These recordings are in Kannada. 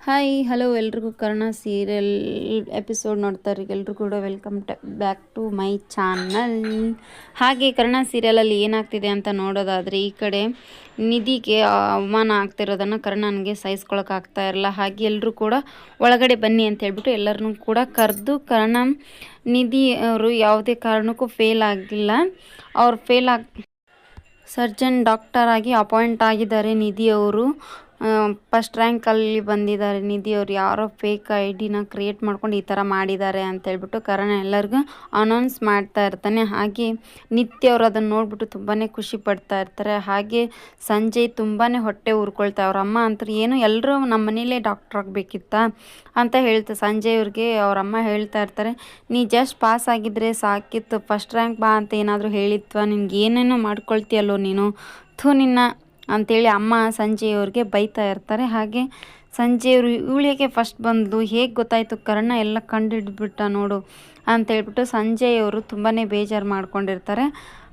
ಹಾಯ್, ಹಲೋ ಎಲ್ರಿಗೂ ಕರ್ಣ ಸೀರಿಯಲ್ ಎಪಿಸೋಡ್ ನೋಡ್ತಾರೆ ಎಲ್ರಿಗೂ ಕೂಡ welcome back to my channel. ಹಾಗೆ ಕರ್ಣ ಸೀರಿಯಲಲ್ಲಿ ಏನಾಗ್ತಿದೆ ಅಂತ ನೋಡೋದಾದರೆ, ಈ ಕಡೆ ನಿಧಿಗೆ ಅವಮಾನ ಆಗ್ತಿರೋದನ್ನು ಕರ್ಣನಿಗೆ ಸಹಿಸ್ಕೊಳಕ್ಕಾಗ್ತಾ ಇರಲ್ಲ. ಹಾಗೆ ಎಲ್ಲರೂ ಕೂಡ ಒಳಗಡೆ ಬನ್ನಿ ಅಂತ ಹೇಳ್ಬಿಟ್ಟು ಎಲ್ಲರನ್ನೂ ಕೂಡ ಕರೆದು, ಕರ್ಣ, ನಿಧಿ ಅವರು ಯಾವುದೇ ಕಾರಣಕ್ಕೂ ಫೇಲ್ ಆಗಿಲ್ಲ. ಅವ್ರು ಫೇಲ್ ಆಗಿ ಸರ್ಜನ್ ಡಾಕ್ಟರ್ ಆಗಿ ಅಪಾಯಿಂಟ್ ಆಗಿದ್ದಾರೆ ನಿಧಿ ಅವರು. ಫಸ್ಟ್ ರ್ಯಾಂಕಲ್ಲಿ ಬಂದಿದ್ದಾರೆ ನಿಧಿ ಅವ್ರು. ಯಾರೋ ಫೇಕ್ ಐ ಡಿನ ಕ್ರಿಯೇಟ್ ಮಾಡ್ಕೊಂಡು ಈ ಥರ ಮಾಡಿದ್ದಾರೆ ಅಂತ ಹೇಳ್ಬಿಟ್ಟು ಕರಣ್ ಎಲ್ಲರಿಗೂ ಅನೌನ್ಸ್ ಮಾಡ್ತಾ ಇರ್ತಾನೆ. ಹಾಗೆ ನಿತ್ಯ ಅವರು ಅದನ್ನು ನೋಡ್ಬಿಟ್ಟು ತುಂಬಾ ಖುಷಿ ಪಡ್ತಾ ಇರ್ತಾರೆ. ಹಾಗೆ ಸಂಜಯ್ ತುಂಬಾ ಹೊಟ್ಟೆ ಉರ್ಕೊಳ್ತಾ ಅವ್ರ ಅಮ್ಮ ಅಂತ ಏನು ಎಲ್ಲರೂ ನಮ್ಮ ಮನೇಲೇ ಡಾಕ್ಟರ್ ಆಗಬೇಕಿತ್ತಾ? ಅಂತ ಹೇಳ್ತಾ ಸಂಜಯ್ ಅವ್ರಿಗೆ ಅವ್ರ ಅಮ್ಮ ಹೇಳ್ತಾ ಇರ್ತಾರೆ, ನೀ ಜಸ್ಟ್ ಪಾಸ್ ಆಗಿದ್ರೆ ಸಾಕಿತ್ತು. ಫಸ್ಟ್ ರ್ಯಾಂಕ್ ಬಾ ಅಂತ ಏನಾದರೂ ಹೇಳಿತ್ವಾ? ನಿನ್ಗೆ ಏನೇನೋ ಮಾಡ್ಕೊಳ್ತೀಯಲ್ಲೋ ನೀನು? ಥೂ, ನಿನ್ನ ಅಂಥೇಳಿ ಅಮ್ಮ ಸಂಜೆಯವ್ರಿಗೆ ಬೈತಾ ಇರ್ತಾರೆ. ಹಾಗೆ ಸಂಜೆಯವರು ಇವಳಿಗೆ ಫಸ್ಟ್ ಬಂದು ಹೇಗೆ ಗೊತ್ತಾಯಿತು ಕರ್ಣ ಎಲ್ಲ ಕಂಡುಹಿಡ್ಬಿಟ್ಟ ನೋಡು ಅಂತೇಳ್ಬಿಟ್ಟು ಸಂಜೆಯವರು ತುಂಬಾ ಬೇಜಾರು ಮಾಡ್ಕೊಂಡಿರ್ತಾರೆ.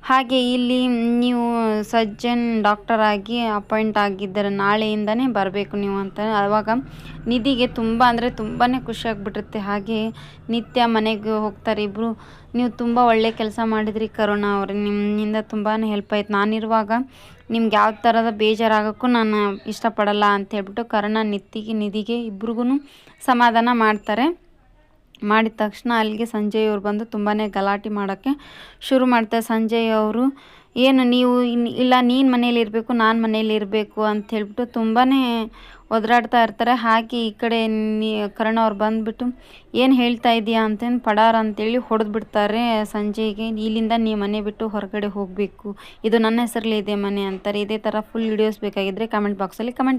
ಹಾಗೆ ಇಲ್ಲಿ ನೀವು ಸಜ್ಜನ್ ಡಾಕ್ಟರ್ ಆಗಿ ಅಪಾಯಿಂಟ್ ಆಗಿದ್ದರೆ ನಾಳೆಯಿಂದನೇ ಬರಬೇಕು ನೀವು ಅಂತ. ಆವಾಗ ನಿಧಿಗೆ ತುಂಬ ಅಂದರೆ ತುಂಬಾ ಖುಷಿಯಾಗ್ಬಿಟ್ಟಿರುತ್ತೆ ಹಾಗೆ ನಿತ್ಯ ಮನೆಗೆ ಹೋಗ್ತಾರೆ ಇಬ್ಬರು ನೀವು ತುಂಬ ಒಳ್ಳೆ ಕೆಲಸ ಮಾಡಿದ್ರಿ ಕರೋನಾ ಅವ್ರೆ. ನಿಮ್ಮಿಂದ ತುಂಬಾ ಹೆಲ್ಪ್ ಆಯ್ತು. ನಾನಿರುವಾಗ ನಿಮ್ಗೆ ಯಾವ ಥರದ ಬೇಜಾರಾಗೋಕ್ಕೂ ನಾನು ಇಷ್ಟಪಡಲ್ಲ ಅಂತ ಹೇಳ್ಬಿಟ್ಟು ಕರೋನಾ ನಿತ್ತಿಗೆ, ನಿಧಿಗೆ ಇಬ್ರಿಗೂ ಸಮಾಧಾನ ಮಾಡ್ತಾರೆ. ಮಾಡಿದ ತಕ್ಷಣ ಅಲ್ಲಿಗೆ ಸಂಜಯ್ ಅವ್ರು ಬಂದು ತುಂಬಾ ಗಲಾಟೆ ಮಾಡೋಕ್ಕೆ ಶುರು ಮಾಡ್ತಾರೆ. ಸಂಜಯ್ ಅವರು, ಏನು ನೀವು ಇಲ್ಲ ನೀನು ಮನೇಲಿ ಇರಬೇಕು, ನಾನು ಮನೇಲಿ ಇರಬೇಕು ಅಂತ ಹೇಳ್ಬಿಟ್ಟು ತುಂಬಾ ಒದರಾಡ್ತಾ ಇರ್ತಾರೆ. ಹಾಕಿ ಈ ಕಡೆ ನೀ, ಕರ್ಣ ಅವ್ರು ಬಂದುಬಿಟ್ಟು, ಏನು ಹೇಳ್ತಾ ಇದೆಯಾ ಅಂತೇನು, ಪಡಾರ ಅಂತೇಳಿ ಹೊಡೆದು ಬಿಡ್ತಾರೆ ಸಂಜೆಗೆ ಇಲ್ಲಿಂದ ನೀವು ಮನೆ ಬಿಟ್ಟು ಹೊರಗಡೆ ಹೋಗಬೇಕು. ಇದು ನನ್ನ ಹೆಸರಲ್ಲಿ ಇದೆ ಮನೆ ಅಂತಾರೆ. ಇದೇ ಥರ ಫುಲ್ ವಿಡಿಯೋಸ್ ಬೇಕಾಗಿದ್ದರೆ ಕಮೆಂಟ್ ಬಾಕ್ಸಲ್ಲಿ ಕಮೆಂಟ್